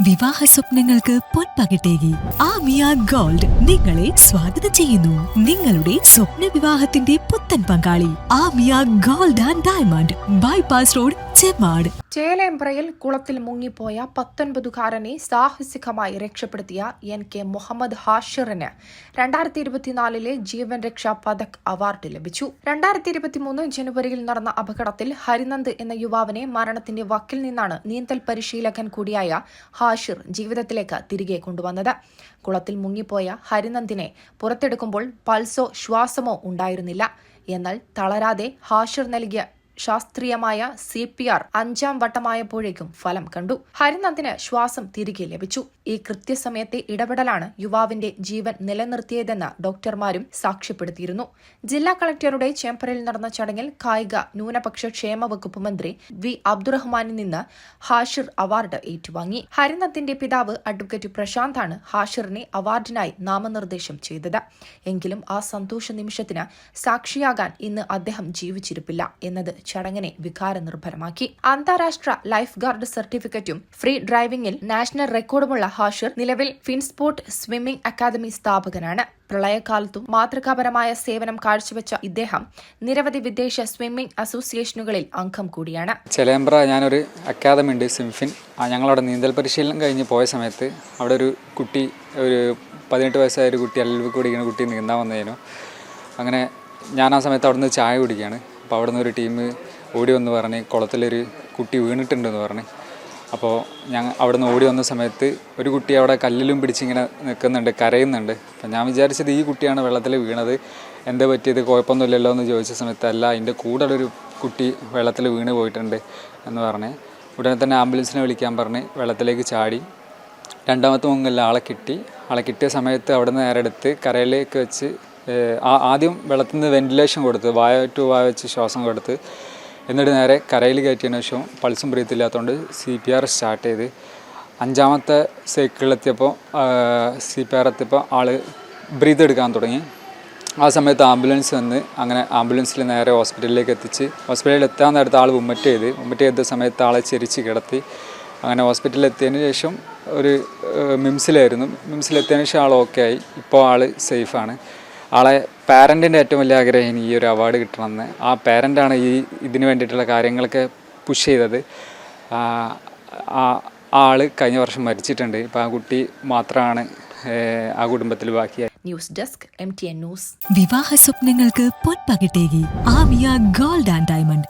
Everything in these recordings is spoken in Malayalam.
വിവാഹ സ്വപ്നങ്ങൾക്ക് പൊൻപകിട്ടേകി ആമിയ ഗോൾഡ് നിങ്ങളെ സ്വാഗതം ചെയ്യുന്നു. നിങ്ങളുടെ സ്വപ്ന വിവാഹത്തിന്റെ പുത്തൻ പങ്കാളി Amiya gold and diamond bypass road Chemad ചേലേമ്പ്രയിൽ കുളത്തിൽ മുങ്ങിപ്പോയ പത്തൊൻപതുകാരനെ സാഹസികമായി രക്ഷപ്പെടുത്തിയ എൻ കെ മുഹമ്മദ് ഹാഷിറിന് രണ്ടായിരത്തി ഇരുപത്തിനാലിലെ ജീവൻ രക്ഷാ പതക് അവാർഡ് ലഭിച്ചു. രണ്ടായിരത്തി ഇരുപത്തിമൂന്ന് ജനുവരിയിൽ നടന്ന അപകടത്തിൽ ഹരിനന്ദ് എന്ന യുവാവിനെ മരണത്തിന്റെ വക്കിൽ നിന്നാണ് നീന്തൽ പരിശീലകൻ കൂടിയായ ഹാഷിർ ജീവിതത്തിലേക്ക് തിരികെ കൊണ്ടുവന്നത്. കുളത്തിൽ മുങ്ങിപ്പോയ ഹരിനന്ദിനെ പുറത്തെടുക്കുമ്പോൾ പൾസോ ശ്വാസമോ ഉണ്ടായിരുന്നില്ല. എന്നാൽ തളരാതെ ഹാഷിർ നൽകിയ ശാസ്ത്രീയമായ സി പി ആർ അഞ്ചാം വട്ടമായപ്പോഴേക്കും ഫലം കണ്ടു. ഹരിനന്ദിന് ശ്വാസം തിരികെ ലഭിച്ചു. ഈ കൃത്യസമയത്തെ ഇടപെടലാണ് യുവാവിന്റെ ജീവൻ നിലനിർത്തിയതെന്ന് ഡോക്ടർമാരും സാക്ഷ്യപ്പെടുത്തിയിരുന്നു. ജില്ലാ കളക്ടറുടെ ചേംബറിൽ നടന്ന ചടങ്ങിൽ കായിക ന്യൂനപക്ഷ ക്ഷേമ വകുപ്പ് മന്ത്രി വി അബ്ദുറഹ്മാനിൽ നിന്ന് ഹാഷിർ അവാർഡ് ഏറ്റുവാങ്ങി. ഹരിനന്ദിന്റെ പിതാവ് അഡ്വക്കേറ്റ് പ്രശാന്താണ് ഹാഷിറിനെ അവാർഡിനായി നാമനിർദ്ദേശം ചെയ്തത്. എങ്കിലും ആ സന്തോഷ നിമിഷത്തിന് സാക്ഷിയാകാൻ ഇന്ന് അദ്ദേഹം ജീവിച്ചിരിപ്പില്ല എന്നത് ചടങ്ങിനെ വികാരനിർഭരമാക്കി. അന്താരാഷ്ട്ര ലൈഫ് ഗാർഡ് സർട്ടിഫിക്കറ്റും ഫ്രീ ഡ്രൈവിംഗിൽ നാഷണൽ റെക്കോർഡുമുള്ള ഹാഷിർ നിലവിൽ ഫിൻസ്പോർട്ട് സ്വിമ്മിംഗ് അക്കാദമി സ്ഥാപകനാണ്. പ്രളയകാലത്തും മാതൃകാപരമായ സേവനം കാഴ്ചവെച്ച ഇദ്ദേഹം നിരവധി വിദേശ സ്വിമ്മിംഗ് അസോസിയേഷനുകളിൽ അംഗം കൂടിയാണ്. ചെലേമ്പ്ര ഞാനൊരു അക്കാദമി ഉണ്ട് സിംഫിൻ. ഞങ്ങളവിടെ നീന്തൽ പരിശീലനം കഴിഞ്ഞ് പോയ സമയത്ത് അവിടെ ഒരു കുട്ടി ഒരു പതിനെട്ട് വയസ്സായ ഒരു കുട്ടി അല്ലിൽ ഇങ്ങനെ കുട്ടി നീന്താൻ വന്നതിനു അങ്ങനെ ഞാൻ ആ സമയത്ത് അവിടുന്ന് ചായ കുടിക്കുകയാണ്. അപ്പോൾ അവിടെ നിന്ന് ഒരു ടീം ഓടി വന്ന് പറഞ്ഞ് കുളത്തിലൊരു കുട്ടി വീണിട്ടുണ്ടെന്ന് പറഞ്ഞ്. അപ്പോൾ ഞങ്ങൾ അവിടെ നിന്ന് ഓടി വന്ന സമയത്ത് ഒരു കുട്ടി അവിടെ കല്ലിലും പിടിച്ചിങ്ങനെ നിൽക്കുന്നുണ്ട് കരയുന്നുണ്ട്. അപ്പം ഞാൻ വിചാരിച്ചത് ഈ കുട്ടിയാണ് വെള്ളത്തിൽ വീണത്. എന്താ പറ്റിയത്? കുഴപ്പമൊന്നുമില്ലല്ലോ എന്ന് ചോദിച്ച സമയത്ത് അല്ല അതിന്റെ കൂടെ ഒരു കുട്ടി വെള്ളത്തിൽ വീണ് പോയിട്ടുണ്ട് എന്ന് പറഞ്ഞ്. ഉടനെ തന്നെ ആംബുലൻസിനെ വിളിക്കാൻ പറഞ്ഞ് വെള്ളത്തിലേക്ക് ചാടി. രണ്ടാമത്തെ മുങ്ങല്ല ആളെ കിട്ടി. ആളെ കിട്ടിയ സമയത്ത് അവിടെ നിന്ന് നേരെ എടുത്ത് കരയിലേക്ക് വെച്ച് ആദ്യം വെള്ളത്തിൽ നിന്ന് വെന്റിലേഷൻ കൊടുത്ത് വായ ടു വായ വെച്ച് ശ്വാസം കൊടുത്ത്. എന്നിട്ട് നേരെ കരയിൽ കയറ്റിയതിന് ശേഷം പൾസും ബ്രീത്തില്ലാത്തതുകൊണ്ട് സി പി ആർ സ്റ്റാർട്ട് ചെയ്ത്. അഞ്ചാമത്തെ സൈക്കിളിലെത്തിയപ്പോൾ സി പി ആർ എത്തിയപ്പോൾ ആൾ ബ്രീത്ത് എടുക്കാൻ തുടങ്ങി. ആ സമയത്ത് ആംബുലൻസ് വന്ന് അങ്ങനെ ആംബുലൻസിൽ നേരെ ഹോസ്പിറ്റലിലേക്ക് എത്തിച്ച് ഹോസ്പിറ്റലിൽ എത്താൻ നേരത്തെ ആൾ വുമ്മറ്റ് ചെയ്ത് വുമ്മറ്റ് ചെയ്ത സമയത്ത് ആളെ ചെരിച്ച് കിടത്തി. അങ്ങനെ ഹോസ്പിറ്റലിൽ എത്തിയതിന് ശേഷം ഒരു മിംസിലായിരുന്നു. മിംസിലെത്തിയതിന് ശേഷം ആൾ ഓക്കെ ആയി. ഇപ്പോൾ ആൾ സേഫാണ്. ആളെ പാരന്റിന്റെ ഏറ്റവും വലിയ ആഗ്രഹം ഇനി ഈ ഒരു അവാർഡ് കിട്ടണമെന്ന്. ആ പാരന്റാണ് ഈ ഇതിന് വേണ്ടിയിട്ടുള്ള കാര്യങ്ങളൊക്കെ പുഷ് ചെയ്തത്. ആ ആൾ കഴിഞ്ഞ വർഷം മരിച്ചിട്ടുണ്ട്. ഇപ്പോൾ ആ കുട്ടി മാത്രമാണ് ആ കുടുംബത്തിൽ ബാക്കിയായി. News desk M T N news. വിവാഹ സ്വപ്നങ്ങൾക്ക് പൊൻപകിട്ടേകി. Amiya gold and diamond.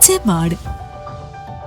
ഒച്ചപ്പാട്